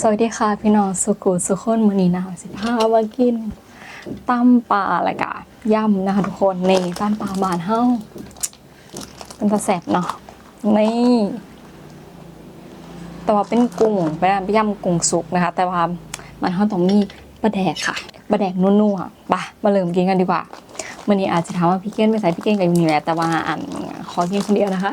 สวัสดีค่ะพี่น้องสุกุสุคนมือนีนะคะสิพามากินตั้มปลาอะไรกะย่ำนะคะทุกคนนี่ตั้มปลาบานเฮ้าเป็นตะแสบเนาะนี่แต่ว่าเป็นกุ้งเป็นย่ำกุ้งสุกนะคะ แต่ว่ามันเฮ้าต้องมีปลาแดกค่ะปลาแดกนุ่ๆอะไปมาเริ่มกินกันดีกว่ามื่อนี้อาจจะถามว่าพี่เก้นไม่ใส่พี่เก้นกับอยู่นี่แหละแต่ว่าอ่านขอกินคนเดียวนะคะ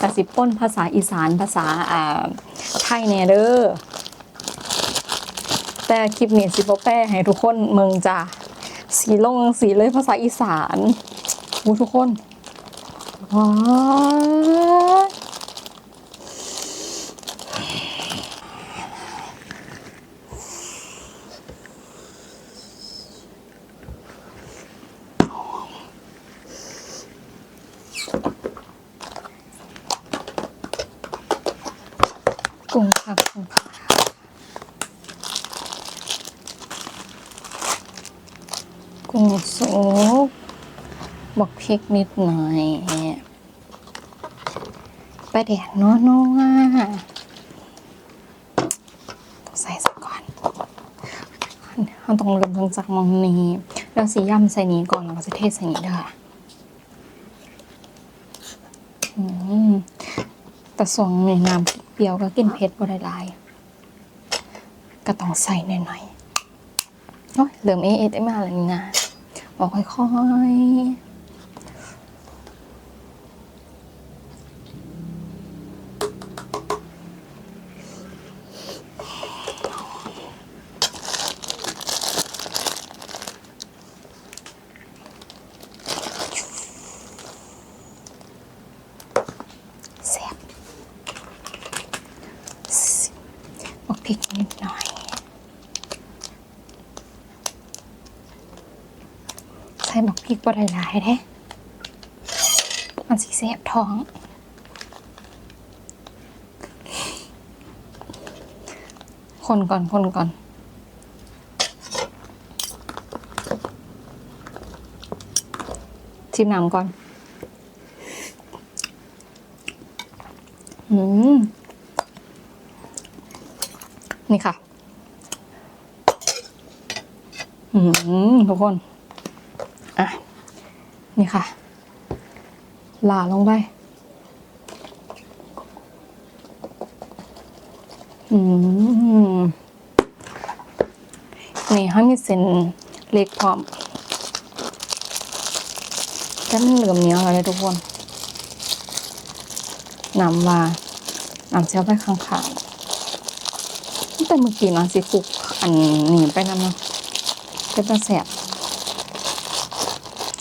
กระสิบป้นภาษาอีสานภาษาไทยเนเด้อ แต่คลิปนี้สิบแป้ให้ทุกคนเมืองจ้าสีลงสีเลยภาษาอีสานอู้ทุกคนว้ากุ้งค่ะกุ้งค่ะ กุ้บอกพริกนิดหน่อยไปแดกนัวนัวต้องใส่สักก่อนเราต้องเริ่มต้นจากมองนี้แล้วสีย่ำใส่นี้ก่อนแล้วก็จะเทใส่นี้ด้วยอืมแต่ส่วนในน้ำเปรี้ยวก็กินเผ็ดบ่ได้หลายก็ต้องใส่หน่อยๆโอ้ยเหลือมเอเอได้มาแล้วนี่นะ บอกค่อยๆแซ่บบอกพริกนิดหน่อย ใส่บอกพริกบ่ได้หลายเด้มันสิแซ่บท้อง คนก่อนคนก่อนชิมน้ำก่อน อืม นี่ค่ะ อืม ทุกคน อะ นี่ค่ะ หลาลงไป อืม นี่ให้มีเส้นเล็กพร้อมแต่มันเหลือมเนียอะไรทุกคนน้ำว่าน้ำเสียวไปข้างๆแต่เมื่อกี้น้ำสิฟุกอันนี้ไปนำเนาะเป็นตาแสบ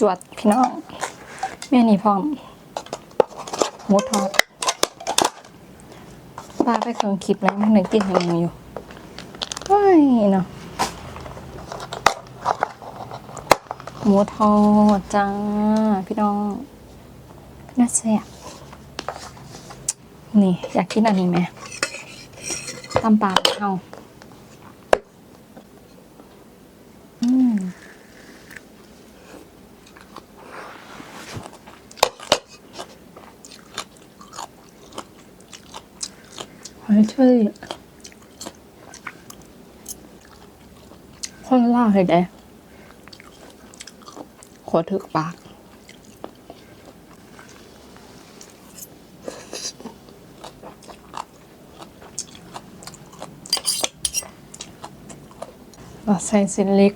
วดพี่น้องแม่นี่พร้อมหมูทอดปลาไปเครื่องคลิปแล้วมันหนึ่งกินให้มันอยู่ว้ายเนาะหมูทอดจ้าพี่น้องน่าแซ่บนี่ อยากกินอันนี้ไหมตำปลาเอา หอยเชอรี่คนล่าเลยเด้ขวถึกปากเราใส่เส้นเล็ก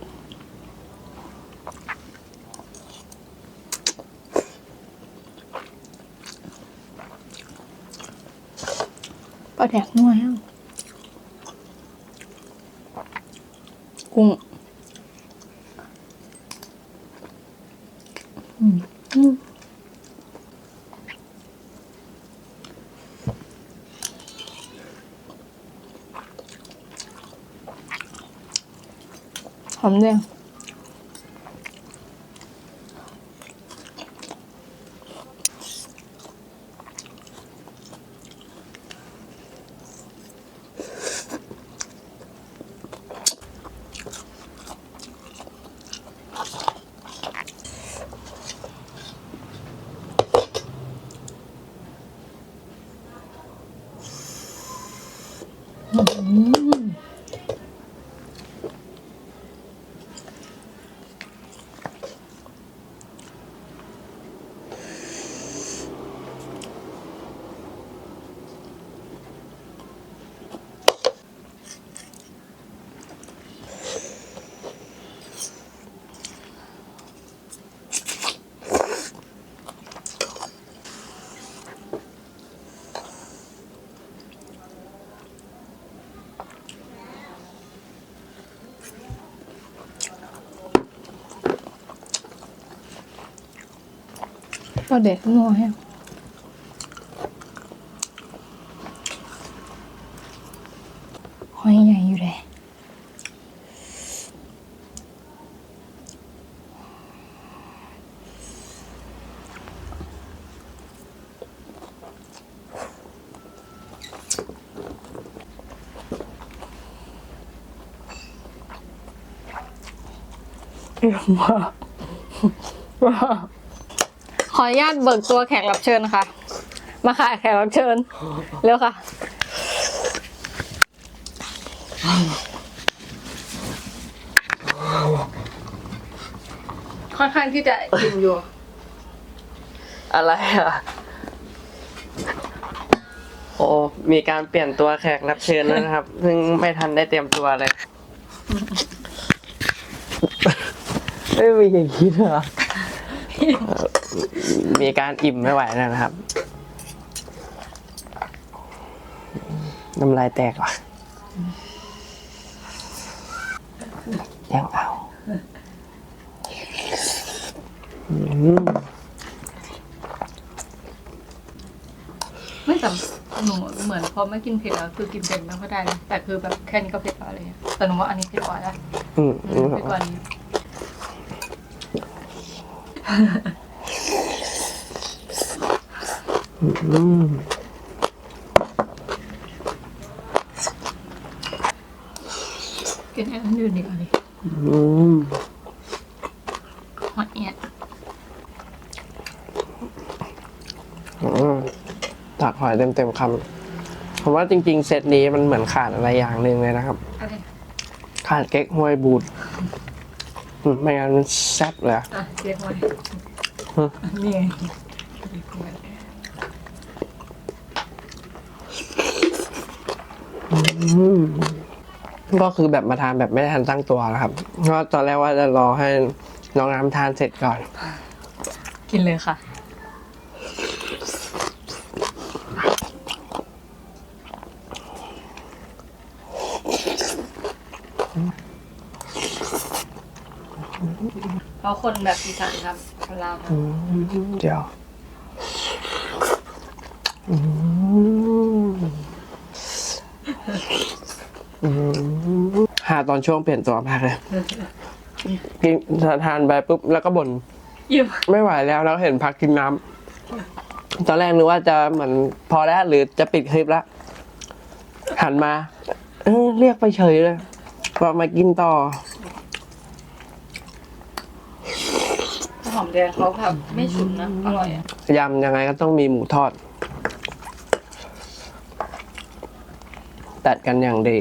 ปลาแดกนัวยังกุ้งอืมอืมหอมแดง Mm -hmm. ปลาแดกนัวแฮะหอยใหญ่อยู่เลยเย อะมากขออนุญาตเบิกตัวแขกรับเชิญนะคะมาค่ะแขกรับเชิญเร็วค่ะ ค่อนข้างที่จะอิ่มอยู่ อะไรอะ โอ้ มีการเปลี่ยนตัวแขกรับเชิญแล้วนะครับ ซึ่งไม่ทันได้เตรียมตัวเลย ไม่มีอย่างนี้เหรอเอ่อ มีการอิ่มไม่ไหวแล้วนะครับน้ำลายแตกว่ะยังเอาอืมไม่แต่หนูเหมือนพอไม่กินเผ็ดแล้วคือกินเผ็ดไม่ค่อยได้เลยแต่คือแบบแค่นี้ก็เผ็ดแล้วอะไรเงี้ยแต่หนูว่าอันนี้เผ็ดกว่านะอืมอือืมมเผ็ดกว่านี้ กินอันอื่นดีกว่าดิอืมหอยเนี่ยอืมตักหอยเต็มเต็มๆคำผมว่าจริง ๆ เซตนี้มันเหมือนขาดอะไรอย่างหนึ่งเลยนะครับ อะไรขาดเก๊กฮวยบูดอืม ไม่งั้นมันแซ่บเลยอะอะเจ๊หอยฮะนี่ไงอืมก็คือแบบมาทานแบบไม่ได้ทันตั้งตัวนะครับเพราะตอนแรกว่าจะรอให้น้องน้ำทานเสร็จก่อน กินเลยค่ะ ราะคนแบบอีสานครับคนลาวครับอืมเดี๋ยวอืมอืมหาตอนช่วงเปลี่ยนตัวมากเลยกินทานไปปุ๊บแล้วก็บ่นยิ้มไม่ไหวแล้วแล้วเห็นพักกินน้ำตอนแรกนึกว่าจะเหมือนพอแล้วหรือจะปิดคลิปแล้วหันมา เออเรียกไปเฉยเลยบอกมากินต่อ อมแดงเขาแบบไม่ฉุนนะอร่อยอะยำยังไงก็ต้องมีหมูทอด ตัดกันอย่างดี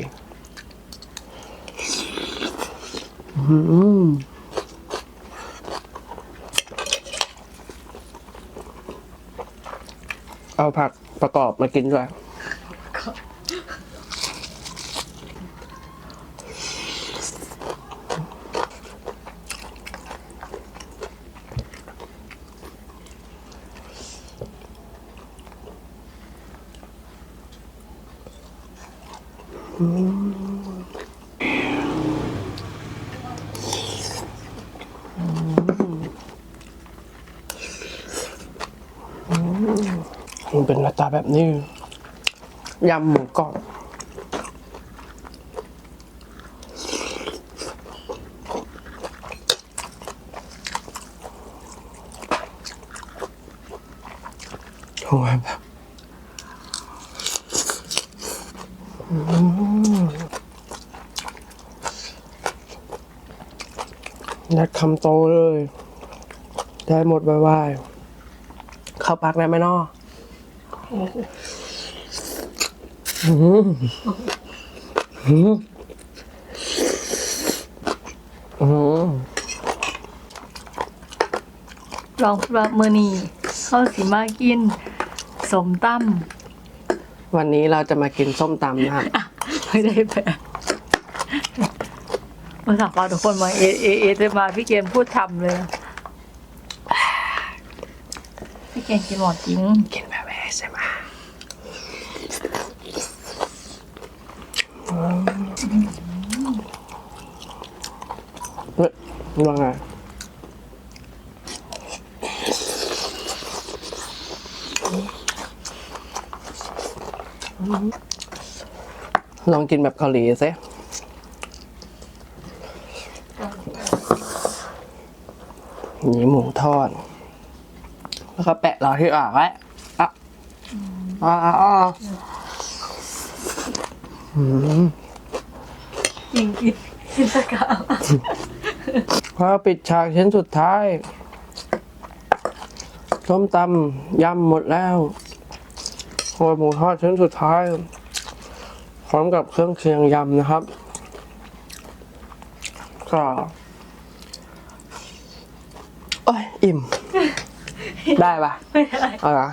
อืมเอาผักประกอบมากินด้วย มันเป็นหน้าตาแบบนี้ยำหมูกรอบโอ้ยแบบอืมนัดคำโตเลย ได้หมดไวๆ เข้าปักได้ไหมนออืมอืมอืมลองปรับมือนีเข้าสีมากินสมตั้มวันนี้เราจะมากินส้มตำนะครับไม่ได้แปลมาสักว่าทุกคนมาเอเอเอจะมาพี่เกณฑ์พูดทำเลย พี่แกงกินหมอดจริงกินแบบเอสเอ็มอาร์เฮ้ยว่าไงลองกินแบบเกาหลีสิหนีหมูทอด แล้วก็แปะรอที่อ่างไว้อะอ่าอ่าอ่าอืมยิงกินกินตะกาวพอปิดฉากชิ้นสุดท้ายส้มตำยำหมดแล้วโอยหมูทอดชิ้นสุดท้าย พร้อมกับเครื่องเคียงยำนะครับก็โอ้ยอิ่ม ได้ปะไม่ได้ เอาละ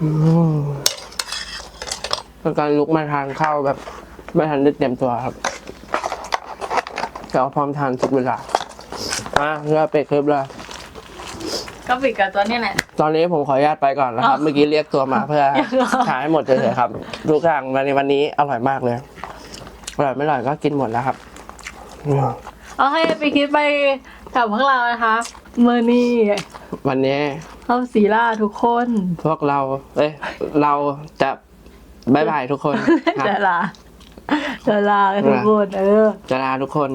อืมเป็นการลุกมาทานข้าวแบบไม่ทันได้เตรียมตัวครับแต่ว่าพร้อมทานทุกเวลาอะเรือเป็ดคลิปเลย ก็ปิดกับตัวนี้แหละ ตอนนี้ผมขออนุญาตไปก่อนนะครับอ๋อเมื่อกี้เรียกตัวมาเพื่อยังเหรอ ถ่ายให้หมดเฉยๆครับทุกอย่างในวันนี้อร่อยมากเลย อร่อยไม่อร่อยก็กินหมดแล้วครับอืม โอเคไปคิดไปกับพวกเรานะคะเมื่อนี้วันนี้เข้าสีล่าทุกคนพวกเรา เอ้ย เราจะบายบายทุกคนครับจะลาจะลากันทุกคนเออจะลาทุกคน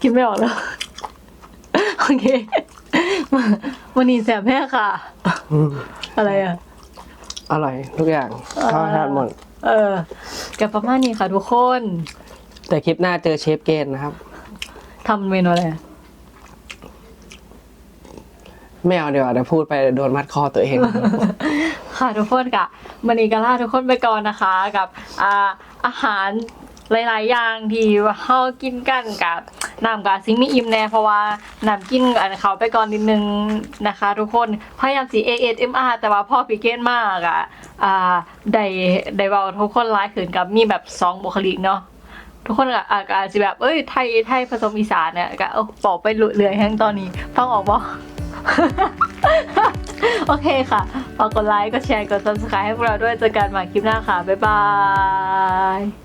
คิดไม่ออกแล้ว โอเควันนี้แสบแม่ค่ะอืมอะไรอะ อร่อยทุกอย่างข้าวทานหมด เออกับประมาณนี้ค่ะทุกคน แต่คลิปหน้าเจอเชฟเกนนะครับ ทำเมนูอะไรอะไม่เอาเดี๋ยวาเดี๋ยวพูดไปเดี๋ยวโดนมัดคอตัวเอง ค่ะทุกคนกะมันนี้ก็ลาทุกคนไปก่อนนะคะกับอ่าอาหารหลาย ๆ อย่างที่เฮากินกันกับน้ำกับซิมีอิ่มแน่เพราะว่าน้ำกินอันเขาไปก่อนนิดนึงนะคะ ทุกคนพยายามสี ASMR แต่ว่าพ่อพิเกนมากอะอ่าได้ได้เบาทุกคนร้ายขืนกับมีแบบสองบุคลิกเนาะ ทุกคนก็อาจจะแบบ เอ้ย ไทย ไทยผสมอีสานเนี่ยก็เอาบอกไปเรื่อยๆแห้งตอนนี้ฟังออกบ่โอเคค่ะ ฝากกดไลค์ กดแชร์ กด subscribe ให้พวกเราด้วย เจอกันใหม่คลิปหน้าค่ะ บ๊ายบาย